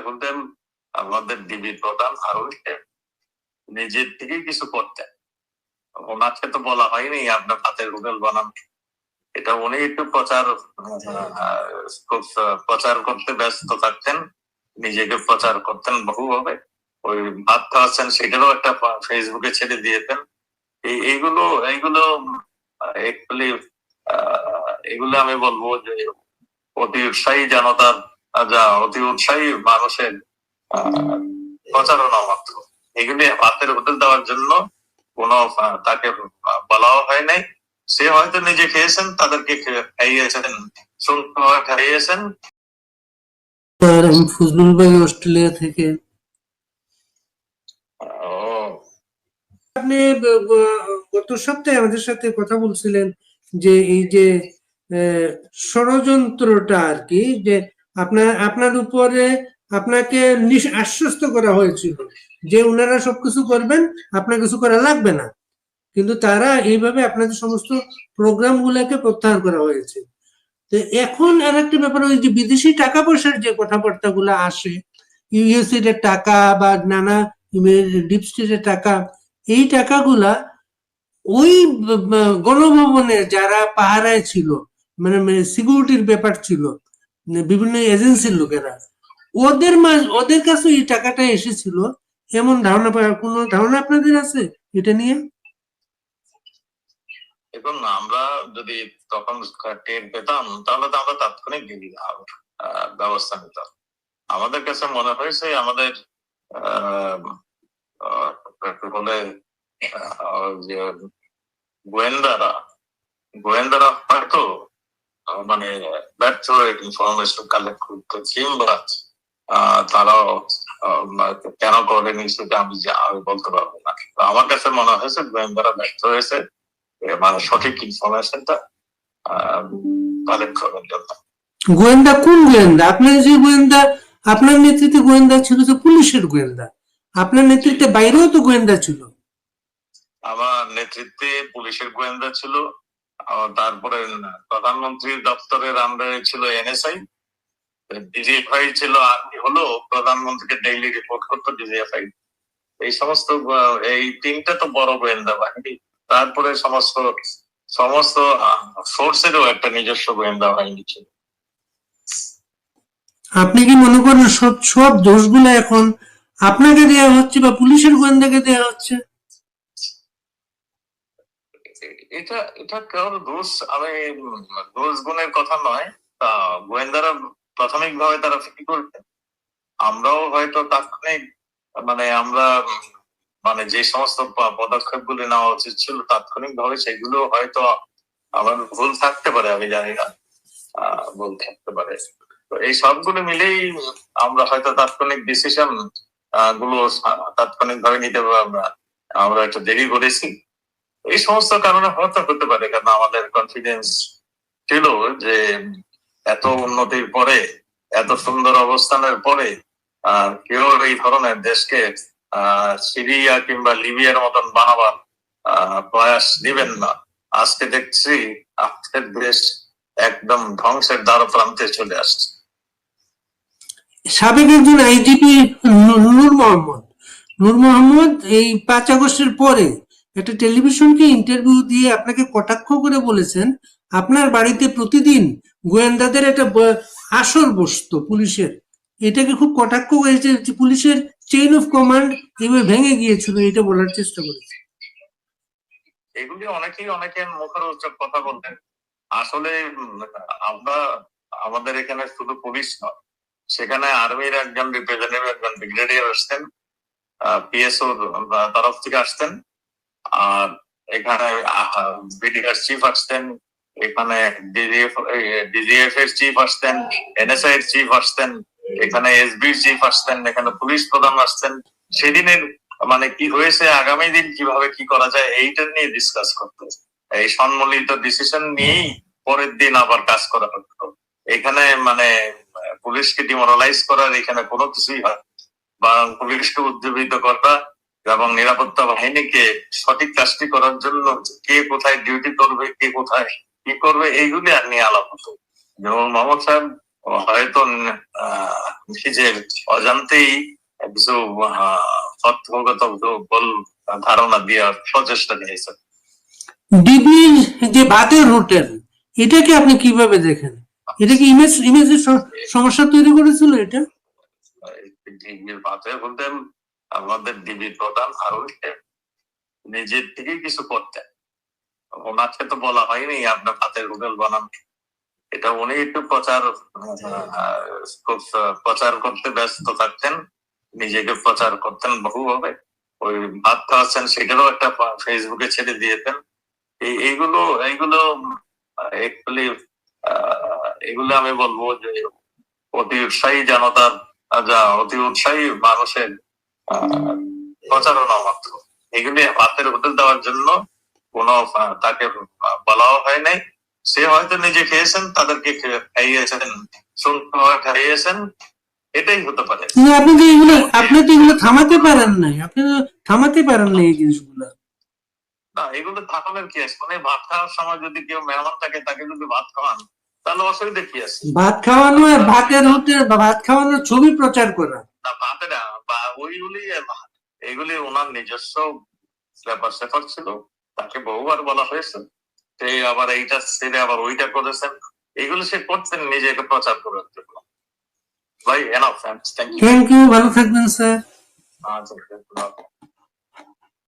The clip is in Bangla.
বলতেন, আমাদের ডিবির প্রধান নিজের থেকেই কিছু করতেন। ওনাকে তো বলা হয়নি, আপনার বানান। এটা উনি একটু প্রচার প্রচার করতে ব্যস্ত থাকতেন, নিজেকে প্রচার করতেন বহুভাবে। ওই ভাত খাওয়াচ্ছেন, সেটারও একটা ফেসবুকে ছেড়ে দিয়েছেন। এই- এইগুলো এইগুলো এগুলো আমি বলব যে অতি উৎসাহী জনতার যা অতি উৎসাহী মানুষের প্রচারণা মাত্র। এগুলি হাতের হোটেল দেওয়ার জন্য কোনো তাকে বলাও হয় নাই। সে হয়তো নিজে খেয়েছেন তাদেরকে খাইয়েছেন খাইয়েছেন। আমি ফজলুল ভাই অস্ট্রেলিয়া থেকে। আপনি গত সপ্তাহে আমাদের সাথে কথা বলছিলেন যে এই যে আহ, ষড়যন্ত্রটা আর কি যে আপনার আপনার উপরে আপনাকে আশ্বস্ত করা হয়েছিল যে ওনারা সবকিছু করবেন, আপনার কিছু করা লাগবে না। কিন্তু তারা এইভাবে আপনাদের সমস্ত প্রোগ্রাম গুলাকে প্রত্যাহার করা হয়েছে। তো এখন আর একটা ব্যাপার ওই যে বিদেশি টাকা পয়সার যে কথাবার্তা গুলা আসে, ইউএসএ এর টাকা বা নানা ডিপ স্টেটের টাকা, এই টাকাগুলা ওই গণভবনে যারা পাহারায় ছিল মানে সিকিউরিটির ব্যাপার ছিল মানে বিভিন্ন এজেন্সির লোকেরা। ওদের ওদের কাছে এই টাকাটা এসেছিল। এমন ধারণা কোনো ধারণা আপনাদের আছে এটা নিয়ে? এখন আমরা যদি তখন টের পেতাম, তাহলে তো আমরা তাৎক্ষণিক ব্যবস্থা নিতাম। আমাদের কাছে মনে হয়েছে আমাদের বলে গোয়েন্দারা গোয়েন্দারা হয়তো মানে ব্যর্থ হয়ে ইনফরমেশন কালেক্ট করতে কিংবা তারাও কেন করেনি সেটা আমি বলতে পারব না। আমার কাছে মনে হয়েছে গোয়েন্দারা ব্যর্থ হয়েছে মানে সঠিক ইনফরমেশনটা কালেক্ট করার জন্য। গোয়েন্দা কোন গোয়েন্দা? আপনার যে গোয়েন্দা আপনার নেতৃত্বে গোয়েন্দা ছিল তো পুলিশের গোয়েন্দা। আপনার নেতৃত্বে বাইরেও তো গোয়েন্দা ছিল। আমার নেতৃত্বে পুলিশের গোয়েন্দা ছিল তারপরে প্রধানমন্ত্রীর দপ্তরের আন্ডারে ছিল এনএসআই ডিজিএফআই ছিল আর্মি হলো, প্রধানমন্ত্রীকে ডেইলি রিপোর্ট করতো ডিজিএফআই এই সমস্ত এই তিনটা তো বড় গোয়েন্দা বাহিনী। তারপরে সমস্ত সমস্ত সোর্সেরও একটা নিজস্ব গোয়েন্দা বাহিনী ছিল। আপনি কি মনে করেন সব সব দোষগুলো এখন আপনাকে দেয়া হচ্ছে বা পুলিশের গোয়েন্দাকে দেয়া হচ্ছে? এটা এটা কেবল দোষ আমি দোষ গুণের কথা নয়। তা, গোয়েন্দারা প্রাথমিক ভাবে তারা ফিকি করতেন আমরাও হয়তো তাৎক্ষণিক মানে আমরা মানে যে সমস্ত পদক্ষেপ গুলি নেওয়া উচিত ছিল তাৎক্ষণিক ভাবে সেগুলো হয়তো আমার ভুল থাকতে পারে, আমি জানি না। ভুল থাকতে পারে। তো এই সবগুলো মিলেই আমরা হয়তো তাৎক্ষণিক ডিসিশনগুলো তাৎক্ষণিক ভাবে নিতে আমরা আমরা একটু দেরি করেছি। এই সমস্ত কারণে হয়তো হতে পারে কারণ আমাদের কনফিডেন্স ছিল যে এত উন্নতির পরে, এত সুন্দর অবস্থানের পরে কেউ এই ধরনের দেশকে সিরিয়া কিংবা লিবিয়ার মতন বানাবার প্রয়াস দিবেন না। আজকে দেখছি আমাদের দেশ একদম ধ্বংসের দ্বার প্রান্তে চলে আসছে। সাবেক একজন আইজিপি নূর মোহাম্মদ। নূর মোহাম্মদ এই পাঁচ আগস্টের পরে একটা টেলিভিশনকে ইন্টারভিউ দিয়ে আপনাকে কটাক্ষ করে বলেছেন, আপনার বাড়িতে প্রতিদিন গোয়েন্দাদের একটা আসর বসতো পুলিশের। এটাকে খুব কটাক্ষ হয়েছে পুলিশের চেইন অফ কমান্ড এভাবে ভেঙে গিয়েছিল, এটা বলার চেষ্টা করেছে। এগুলি অনেকেই অনেকের মুখের উচ্চক কথা বলতেন। আসলে আমরা, আমাদের এখানে শুধু পুলিশ নয়, সেখানে আর্মির একজন রিপ্রেজেন্টেটিভ একজন ব্রিগেডিয়ার আসতেন পিএসও তরফ থেকে আসতেন। আর এখানে বিডিআর চিফ আসতেন, এখানে ডিজিএফ এর চিফ আসতেন এনএসআই এর চিফ আসতেন, এখানে এসবির চিফ আসতেন, এখানে পুলিশ প্রধান আসতেন। সেদিনের মানে কি হয়েছে, আগামী দিন কীভাবে কি করা যায়, এইটা নিয়ে ডিসকাস করতো। এই সম্মিলিত ডিসিশন নিয়েই পরের দিন আবার কাজ করা হতো। এখানে মানে পুলিশকে ডিমোরালাইজ করার এখানে কোনো কিছুই হয় বা পুলিশকে উজ্জীবিত করা এবং নিরাপত্তা বাহিনীকে সঠিক কাজটি করার জন্য কে কোথায় ডিউটি করবে কে কোথায় কি করবে এইগুলি আর নিয়ে আলাপ হতো। যেমন মোহাম্মদ সাহেব হয়তো নিজের অজান্তেই কিছু তথ্যগত বল ধারণা দেওয়ার প্রচেষ্টা নিয়েছে ডিবির যে ভাতের হোটেল এটাকে আপনি কীভাবে দেখেন? এটা কি ইমেজ ইমেজের সমস্যা তৈরি করেছিল এটা? বাতে বলতেন আমাদের ডিবির প্রধান আরও নিজের থেকেই কিছু করতেন। ওনাকে তো বলা হয়নি, আপনার হাতের হোটেল বানান এটা উনি একটু প্রচার প্রচার করতে ব্যস্ত থাকতেন, নিজেকে প্রচার করতেন বহুভাবে। ওই ভাত খাওয়াচ্ছেন সেটারও একটা ফেসবুকে ছেড়ে দিয়েছেন এই, এইগুলো এইগুলো একচুয়ালি এগুলো আমি বলব যে অতি উৎসাহী জনতার যা অতি উৎসাহী মানুষের প্রচারণা মাত্র। এগুলি হাতের হোটেল দেওয়ার জন্য কোনো তাকে বলাও হয় নাই। সে হয়তো নিজে খেয়েছেন তাদেরকে খাইয়েছেন খাইয়েছেন এটাই হতে পারে। আপনি তো এগুলো আপনি তো এগুলো থামাতে পারেন নাই। আপনি তো থামাতে পারেন না এই জিনিসগুলো। না এগুলো থাকানোর কি আছে? মানে ভাত খাওয়ার সময় যদি কেউ মেহমান থাকে তাকে যদি ভাত খাওয়ান তাহলে অসুবিধা কি আছে? ভাত খাওয়ানো ভাতের হোটেল ভাত খাওয়ানোর ছবি প্রচার করা। না ভাতে না বা ওইগুলি এগুলি ওনার নিজস্ব ব্যাপার স্যাপার ছিল। তাকে বহুবার বলা হয়েছে সে আবার এইটা ছেড়ে আবার ওইটা করেছেন। এগুলো সে করতেন নিজেকে প্রচার করার জন্য ভাই এনাফ থ্যাংক ইউ ভালো থাকবেন স্যার আচ্ছা